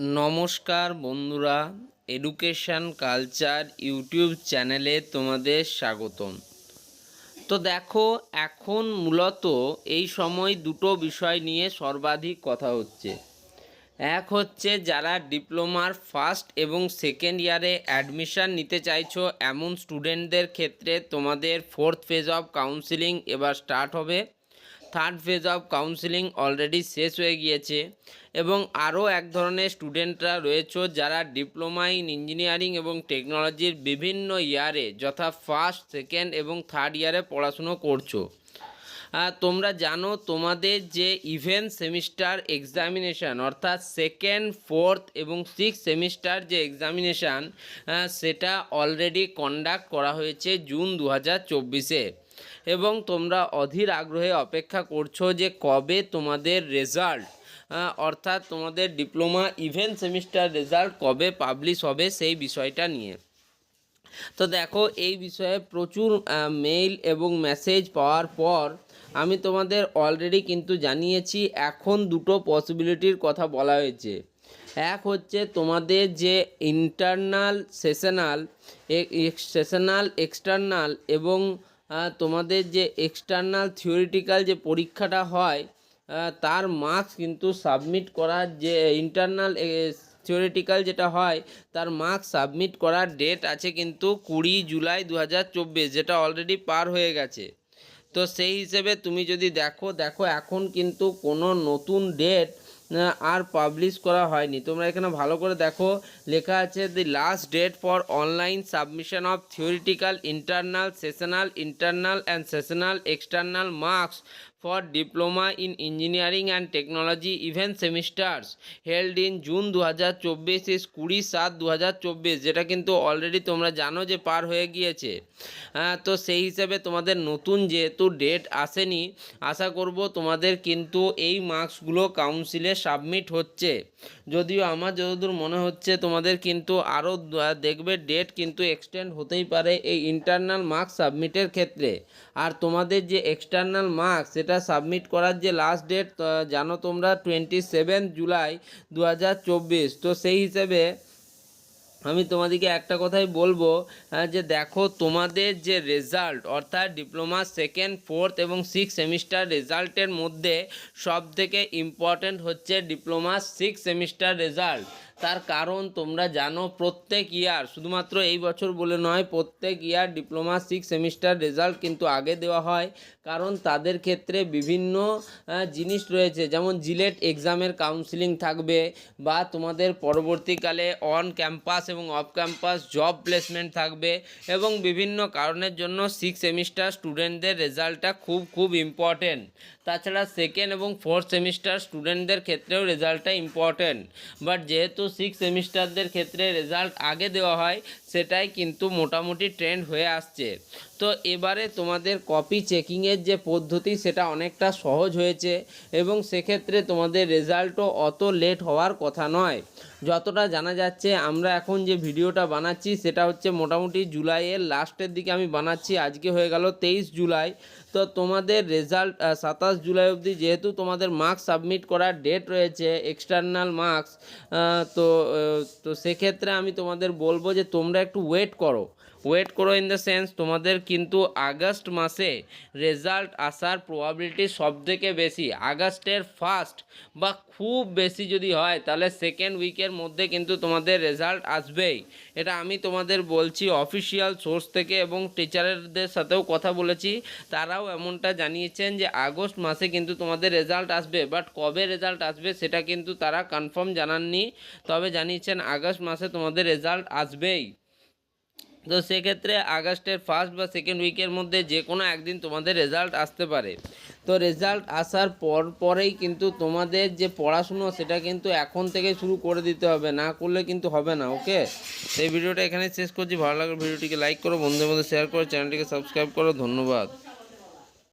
নমস্কার বন্ধুরা education culture YouTube চ্যানেলে তোমাদের স্বাগতম। তো দেখো, এখন মূলত এই সময় দুটো বিষয় নিয়ে সর্বাধিক কথা হচ্ছে। এক হচ্ছে, যারা ডিপ্লোমার ফার্স্ট এবং সেকেন্ড ইয়ারে অ্যাডমিশন নিতে চাইছো, এমন স্টুডেন্টদের ক্ষেত্রে তোমাদের ফোর্থ ফেজ অফ কাউন্সিলিং এবার স্টার্ট হবে। Third phase of counselling already শেষ হয়ে গিয়েছে এবং আরও এক ধরনের স্টুডেন্টরা রয়েছে যারা ডিপ্লোমা ইন ইঞ্জিনিয়ারিং এবং টেকনোলজির বিভিন্ন ইয়ারে যথা ফার্স্ট সেকেন্ড এবং থার্ড ইয়ারে পড়াশুনো করছ। তোমরা জানো তোমাদের যে ইভেন্ট সেমিস্টার এক্সামিনেশান অর্থাৎ সেকেন্ড ফোর্থ এবং সিক্স সেমিস্টার যে এক্সামিনেশান সেটা অলরেডি কন্ডাক্ট করা হয়েছে জুন দু হাজার চব্বিশে। এবং তোমরা অধীর আগ্রহে অপেক্ষা করছ যে কবে তোমাদের রেজাল্ট অর্থাৎ তোমাদের ডিপ্লোমা ইভেন্ট সেমিস্টার রেজাল্ট কবে পাবলিশ হবে সেই বিষয়টা নিয়ে। তো দেখো, এই বিষয়ে প্রচুর মেইল এবং মেসেজ পাওয়ার পর আমি তোমাদের অলরেডি কিন্তু জানিয়েছি, এখন দুটো পসিবিলিটির কথা বলা হয়েছে। এক হচ্ছে তোমাদের যে ইন্টারনাল সেশনাল সেশনাল এক্সটার্নাল এবং তোমাদের যে এক্সটার্নাল থিওরিটিক্যাল যে পরীক্ষাটা হয় তার মার্কস কিন্তু সাবমিট করার যে ইন্টারনাল থিওরিটিক্যাল যেটা হয়, তার মার্কস সাবমিট করার ডেট আছে কিন্তু কুড়ি জুলাই দু হাজার চব্বিশ, যেটা অলরেডি পার হয়ে গেছে। তো সেই হিসেবে তুমি যদি দেখো দেখো এখন কিন্তু কোনো নতুন ডেট আর পাবলিশ করা হয়নি। তোমরা এখানে ভালো করে দেখো, লেখা আছে the last date for online submission of theoretical internal sessional internal and sessional external marks for diploma in engineering and technology even semesters held in June দু হাজার চব্বিশ ইস কুড়ি সাত দু হাজার চব্বিশ যেটা কিন্তু অলরেডি তোমরা জানো যে পার হয়ে গিয়েছে। আহ, তো সেই হিসেবে তোমাদের নতুন যেহেতু ডেট আসেনি আশা করব তোমাদের কিন্তু এই মার্কসগুলো কাউন্সিলে সাবমিট হচ্ছে। যদিও আমার যতদূর মনে হচ্ছে তোমাদের কিন্তু আরও দেখবে ডেট কিন্তু এক্সটেন্ড হতেই পারে এই ইন্টারনাল মার্কস সাবমিটের ক্ষেত্রে। আর তোমাদের যে এক্সটার্নাল মার্কস সেটা সাবমিট করার যে লাস্ট ডেট জানো তোমরা টোয়েন্টি সেভেন জুলাই দু হাজার চব্বিশ। তো সেই হিসেবে আমি তোমাদেরকে একটা কথাই বলব যে দেখো তোমাদের যে রেজাল্ট অর্থাৎ ডিপ্লোমা সেকেন্ড ফোর্থ এবং সিক্স সেমিস্টার রেজাল্টের মধ্যে সব থেকে ইম্পর্ট্যান্ট হচ্ছে ডিপ্লোমা সিক্স সেমিস্টার রেজাল্ট তার কারণ তোমরা জানো, প্রত্যেক ইয়ার শুধুমাত্র এই বছর বলে নয়, প্রত্যেক year diploma six semester result কিন্তু আগে দেওয়া হয়। কারণ তাদের ক্ষেত্রে বিভিন্ন জিনিস রয়েছে, যেমন জিলেট এক্সামের কাউন্সিলিং থাকবে বা তোমাদের পরবর্তীকালে অন ক্যাম্পাস এবং অফ ক্যাম্পাস জব প্লেসমেন্ট থাকবে এবং বিভিন্ন কারণের জন্য সিক্স সেমিস্টার স্টুডেন্টদের রেজাল্টটা খুব খুব ইম্পর্টেন্ট তাছাড়া সেকেন্ড এবং ফোর্থ সেমিস্টার স্টুডেন্টদের ক্ষেত্রেও রেজাল্টটা ইম্পর্টেন্ট বাট যেহেতু সিক্স সেমিস্টারদের ক্ষেত্রে রেজাল্ট আগে দেওয়া হয়, সেটাই কিন্তু মোটামুটি ট্রেন্ড হয়ে আসছে। তো এবারে তোমাদের কপি চেকিংয়ের যে পদ্ধতি, সেটা অনেকটা সহজ হয়েছে এবং সেক্ষেত্রে তোমাদের রেজাল্টও অত লেট হওয়ার কথা নয়। যতটা জানা যাচ্ছে, আমরা এখন যে ভিডিওটা বানাচ্ছি, সেটা হচ্ছে মোটামুটি জুলাইয়ের লাস্টের দিকে আমি বানাচ্ছি। আজকে হয়ে গেল তেইশ জুলাই। তো তোমাদের রেজাল্ট সাতাশ জুলাই অবধি যেহেতু তোমাদের মার্কস সাবমিট করার ডেট রয়েছে এক্সটার্নাল মার্কস তো তো সেক্ষেত্রে আমি তোমাদের বলব যে তোমরা একটু ওয়েট করো। ওয়েট করো ইন দ্য সেন্স তোমাদের কিন্তু আগস্ট মাসে রেজাল্ট আসার প্রবাবিলিটি সব থেকে বেশি। আগস্টের ফার্স্ট বা খুব বেশি যদি হয়, তাহলে সেকেন্ড উইকের মধ্যে কিন্তু তোমাদের রেজাল্ট আসবেই। এটা আমি তোমাদের বলছি অফিসিয়াল সোর্স থেকে এবং টিচারদের সাথেও কথা বলেছি। তারাও এমনটা জানিয়েছেন যে আগস্ট মাসে কিন্তু তোমাদের রেজাল্ট আসবে বাট কবে রেজাল্ট আসবে সেটা কিন্তু তারা কনফার্ম জানাননি। তবে জানিয়েছেন আগস্ট মাসে তোমাদের রেজাল্ট আসবেই। তো সেক্ষেত্রে আগস্টের ফার্স্ট বা সেকেন্ড উইকের মধ্যে যে কোনো একদিন তোমাদের রেজাল্ট আসতে পারে। তো রেজাল্ট আসার পর পরেই কিন্তু তোমাদের যে পড়াশুনো, সেটা কিন্তু এখন থেকে শুরু করে দিতে হবে। না করলে কিন্তু হবে না ওকে সেই ভিডিওটা এখানে শেষ করছি। ভালো লাগলে ভিডিওটিকে লাইক করো, বন্ধুদের মধ্যে শেয়ার করো চ্যানেলটিকে সাবস্ক্রাইব করো। ধন্যবাদ।